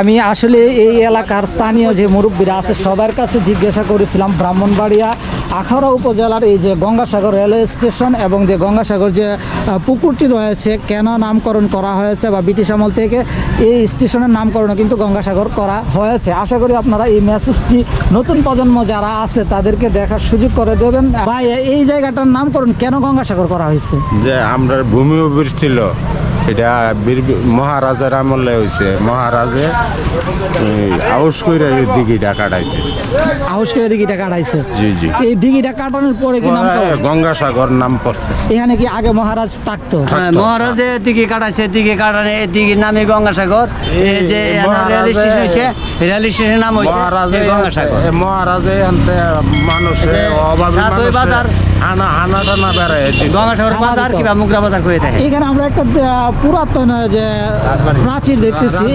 আমি আসলে এই এলাকার স্থানীয় যে মুরব্বীরা আছে, সবার কাছে জিজ্ঞাসা করেছিলাম ব্রাহ্মণবাড়িয়া, আখাউড়া উপজেলার এই যে গঙ্গাসাগর রেলওয়ে স্টেশন এবং যে গঙ্গাসাগর যে পুকুরটি রয়েছে, কেন নামকরণ করা হয়েছে বা ব্রিটিশ আমল থেকে এই স্টেশনের নামকরণ কিন্তু গঙ্গাসাগর করা হয়েছে। আশা করি আপনারা এই মেসেজটি নতুন প্রজন্ম যারা আছে, তাদেরকে দেখার সুযোগ করে দেবেন। ভাই, এই জায়গাটার নামকরণ কেন গঙ্গাসাগর করা হয়েছে? যে আমরা ভূমি ছিল এটা বীর- মহারাজার আমলে হয়েছে মহারাজে এই, আউস করে এই দিঘিটা কাটাইছে। আউস করে দিঘিটা কাটাইছে? জি জি। এই দিঘিটা কাটানোর পরে কি নাম গঙ্গাসাগর নাম পড়ছে। এখানে কি আগে মহারাজ থাকতো? হ্যাঁ, মহারাজের দিকে কাটাচ্ছে দিকে কাটানে এদিকে নামে গঙ্গাসাগর। এই যে এই এখানে রেল মহারাজে- স্টেশন হয়েছে রেল স্টেশনের নাম হয়েছে মহারাজে এই গঙ্গাসাগর মহারাজে আনতে মানুষে এ অভাবী বাজার। হানা হানা টানা বেড়ায় গঙ্গাসাগর বাজার কিংবা মুগরা বাজার করে দেখে এখানে আমরা একটা পুরাতন যে প্রাচীর দেখতেছি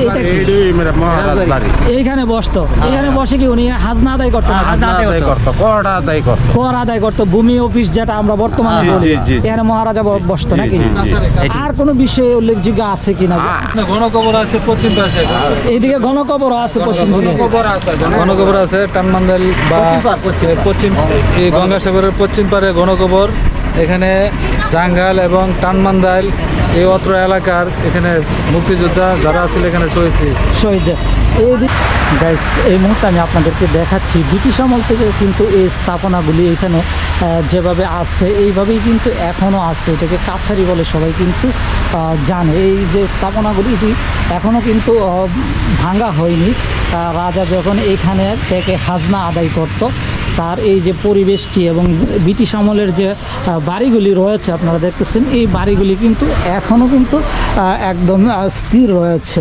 এইখানে বসতো। এখানে বসে কি উনি হাজনা আদায় করতো? হ্যাঁ, হাজনা আদায় আদায় করতো কড়া আদায় করতো। কর আদায় করতো ভূমি অফিস যেটা আমরা বর্তমানে বলি। এখানে মহারাজা বসতো নাকি। আর কোনো বিষয়ে উল্লেখযোগ্য আছে কিনা গণকবর আছে পশ্চিম পাশে। এইদিকে গণকবর আছে পশ্চিম গণকবর আছে গণকবর আছে টানমান্দাল বা পশ্চিম গঙ্গাসাগরের পশ্চিম পারে গণকবর এখানে জাঙ্গাল এবং টানমান্দাইল এই অত্র এলাকার এখানে মুক্তিযোদ্ধা যারা ছিল এখানে শহীদ হয়েছে। শহীদ এই গাইস এই মুহূর্তে আমি আপনাদেরকে দেখাচ্ছি ব্রিটিশ আমল থেকে কিন্তু এই স্থাপনাগুলি এখানে যেভাবে আছে এইভাবেই কিন্তু এখনও আছে। এটাকে কাছারি বলে সবাই কিন্তু জানে। এই যে স্থাপনাগুলি এটি এখনও কিন্তু আহ, ভাঙা হয়নি। রাজা যখন এইখানে থেকে হাজনা আদায় করত তার এই যে পরিবেশটি এবং ব্রিটিশ আমলের যে বাড়িগুলি রয়েছে আপনারা দেখতেছেন, এই বাড়িগুলি কিন্তু এখনও কিন্তু একদম স্থির রয়েছে।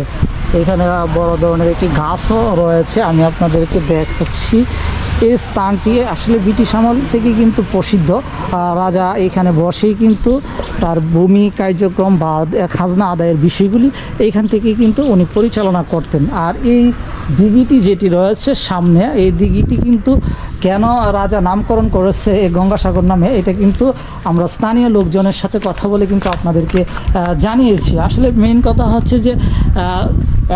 এখানে বড় ধরনের একটি গাছও রয়েছে। আমি আপনাদেরকে দেখাচ্ছি। এই স্থানটি আসলে ব্রিটিশ আমল থেকে কিন্তু প্রসিদ্ধ। রাজা এখানে বসেই কিন্তু তার ভূমি কার্যক্রম বা খাজনা আদায়ের বিষয়গুলি এইখান থেকে কিন্তু উনি পরিচালনা করতেন। আর এই দিঘিটি যেটি রয়েছে সামনে, এই দিঘিটি কিন্তু কেন রাজা নামকরণ করেছে গঙ্গাসাগর নামে, এটা কিন্তু আমরা স্থানীয় লোকজনের সাথে কথা বলে কিন্তু আপনাদেরকে জানিয়েছি। আসলে মেন কথা হচ্ছে যে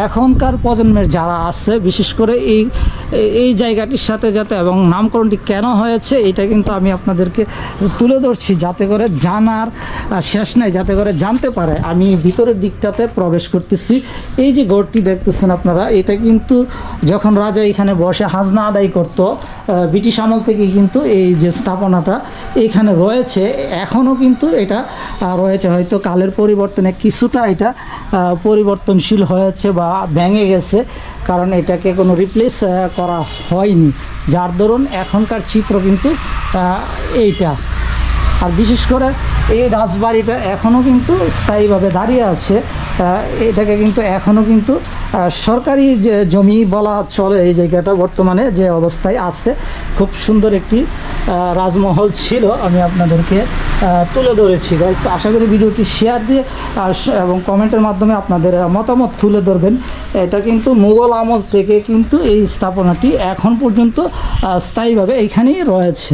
এখনকার প্রজন্মের যারা আছে, বিশেষ করে এই এই জায়গাটির সাথে যাতে এবং নামকরণটি কেন হয়েছে, এটা কিন্তু আমি আপনাদেরকে তুলে ধরছি যাতে করে জানার শেষ নাই, যাতে করে জানতে পারে। আমি ভিতরের দিকটাতে প্রবেশ করতেছি। এই যে গড়টি দেখতেছেন আপনারা, এটা কিন্তু যখন রাজা এখানে বসে হাজনা আদায় করতো ব্রিটিশ আমল থেকে কিন্তু এই যে স্থাপনাটা এখানে রয়েছে। এখনও কিন্তু এটা রয়েছে। হয়তো কালের পরিবর্তনে কিছুটা এটা পরিবর্তনশীল হয়েছে বা ভেঙে গেছে, কারণ এটাকে কোনো রিপ্লেস করা হয়নি। যার দরুন এখনকার চিত্র কিন্তু এইটা। আর বিশেষ করে এই রাজবাড়িটা এখনও কিন্তু স্থায়ীভাবে দাঁড়িয়ে আছে। এটাকে কিন্তু এখনও কিন্তু সরকারি যে জমি বলা চলে এই জায়গাটা বর্তমানে যে অবস্থায় আছে, খুব সুন্দর একটি রাজমহল ছিল, আমি আপনাদেরকে তুলে ধরেছি। গাইস আশা করি ভিডিওটি শেয়ার দিয়ে এবং কমেন্টের মাধ্যমে আপনাদের মতামত তুলে ধরবেন। এটা কিন্তু মুঘল আমল থেকে কিন্তু এই স্থাপনাটি এখন পর্যন্ত স্থায়ীভাবে এইখানেই রয়েছে।